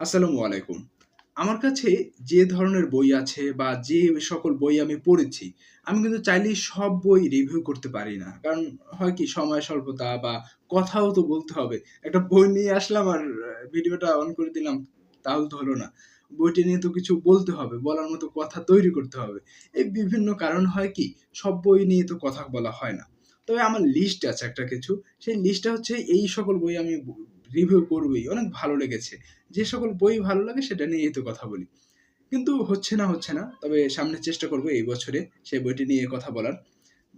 আসসালামু আলাইকুম। আমার কাছে যে ধরনের বই আছে বা যে সকল বই আমি পড়েছি, আমি কিন্তু চাইলেই সব বই রিভিউ করতে পারি না। কারণ হয় কি সময় স্বল্পতা বা কথাও তো বলতে হবে। একটা বই নিয়ে আসলাম আর ভিডিওটা অন করে দিলাম, তাও তো হলো না। বইটি নিয়ে তো কিছু বলতে হবে, বলার মতো কথা তৈরি করতে হবে। এই বিভিন্ন কারণ হয় কি সব বই নিয়ে তো কথা বলা হয় না। তবে আমার লিস্ট আছে একটা কিছু। সেই লিস্টটা হচ্ছে এই সকল বই আমি রিভিউ করবেই অনেক ভালো লেগেছে। যে সকল বই ভালো লাগে সেটা নিয়েই তো কথা বলি। কিন্তু হচ্ছে না, হচ্ছে না। তবে সামনে চেষ্টা করব এই বছরে সেই বইটি নিয়ে কথা বলার।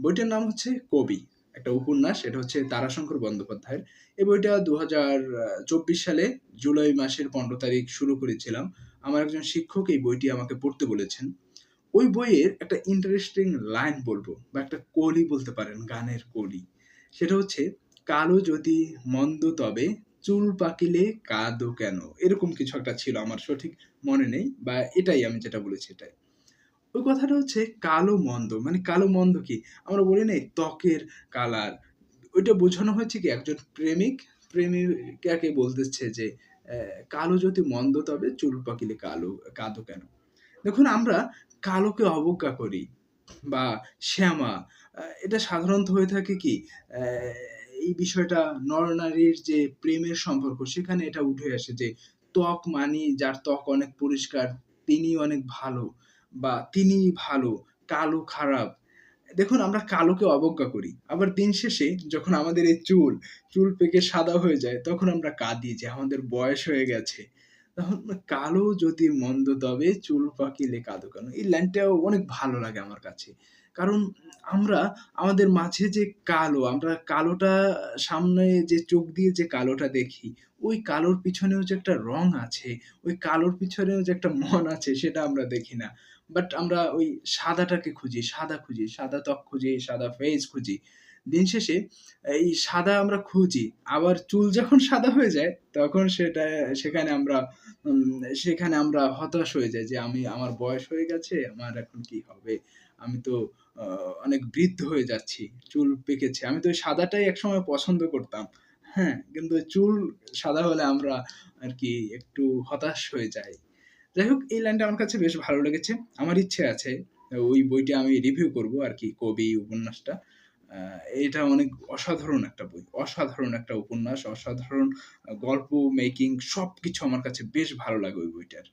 বইটার নাম হচ্ছে 'কবি'। একটা উপন্যাস। এটা হচ্ছে তারাশঙ্কর বন্দ্যোপাধ্যায়ের। এই বইটা ২০২৪ সালে জুলাই মাসের ১৫ তারিখ শুরু করেছিলাম। আমার একজন শিক্ষক এই বইটি আমাকে পড়তে বলেছেন। ওই বইয়ের একটা ইন্টারেস্টিং লাইন বলব বা একটা কলি বলতে পারেন, গানের কলি। সেটা হচ্ছে, "কালো যদি মন্দ তবে চুল পাকিলে কাঁদো কেন?" এরকম কিছু একটা ছিল। আমার সঠিক মনে নেই বা এটাই আমি যেটা বলেছি এটাই। ওই কথাটা হচ্ছে কালো মন্দ। মানে কালো মন্দ কি? আমরা বলি না ত্বকের কালার। ওইটা বোঝানো হয়েছে কি একজন প্রেমিক প্রেমিকাকে বলতেছে যে, "কালো যদি মন্দ তবে চুল পাকিলে কালো কাঁদো কেন?" দেখুন আমরা কালোকে অবজ্ঞা করি বা শ্যামা এটা সাধারণত হয়ে থাকে কি এই বিষয়টা নর-নারীর যে প্রেমের সম্পর্ক সেখানে এটা উঠে আসে যে ত্বক মানি যার ত্বক অনেক পরিষ্কার তিনি অনেক ভালো বা তিনি ভালো, কালো খারাপ। দেখুন আমরা কালোকে অবজ্ঞা করি। আবার দিন শেষে যখন আমাদের এই চুল, চুল পেকে সাদা হয়ে যায় তখন আমরা কাঁদি যে আমাদের বয়স হয়ে গেছে। তখন "কালো যদি মন্দ তবে চুল পাকিলে কাঁদো কেন?" এই লাইনটাও অনেক ভালো লাগে আমার কাছে। কারণ আমরা আমাদের মাঝে যে কালো, আমরা কালোটা সামনে যে চোখ দিয়ে যে কালোটা দেখি, ওই কালোর পিছনেও যে একটা রং আছে, ওই কালোর পিছনেও যে একটা মন আছে সেটা আমরা দেখি না। বাট আমরা ওই সাদাটাকে খুঁজি, সাদা খুঁজি, সাদা ত্বক খুঁজি, সাদা ফেস খুঁজি। দিন শেষে এই সাদা আমরা খুঁজি। আবার চুল যখন সাদা হয়ে যায় তখন সেটা সেখানে আমরা সেখানে আমরা হতাশ হয়ে যাই যে আমি আমার বয়স হয়ে গেছে, আমার এখন কি হবে? আমি তো অনেক বৃদ্ধ হয়ে যাচ্ছি। চুল পেকেছে। আমি তো সাদাটাই একসময় পছন্দ করতাম। হ্যাঁ? কিন্তু চুল সাদা হলে আমরা আর কি একটু হতাশ হয়ে যাই। যাই হোক এই লাইনটা আমার কাছে বেশ ভালো লেগেছে। আমার ইচ্ছে আছে ওই বইটা আমি রিভিউ করব আরকি 'কবি' উপন্যাসটা। এটা অনেক অসাধারণ একটা বই। অসাধারণ একটা উপন্যাস, অসাধারণ গল্প মেকিং সবকিছু আমার কাছে বেশ ভালো লাগে ওই বইটার।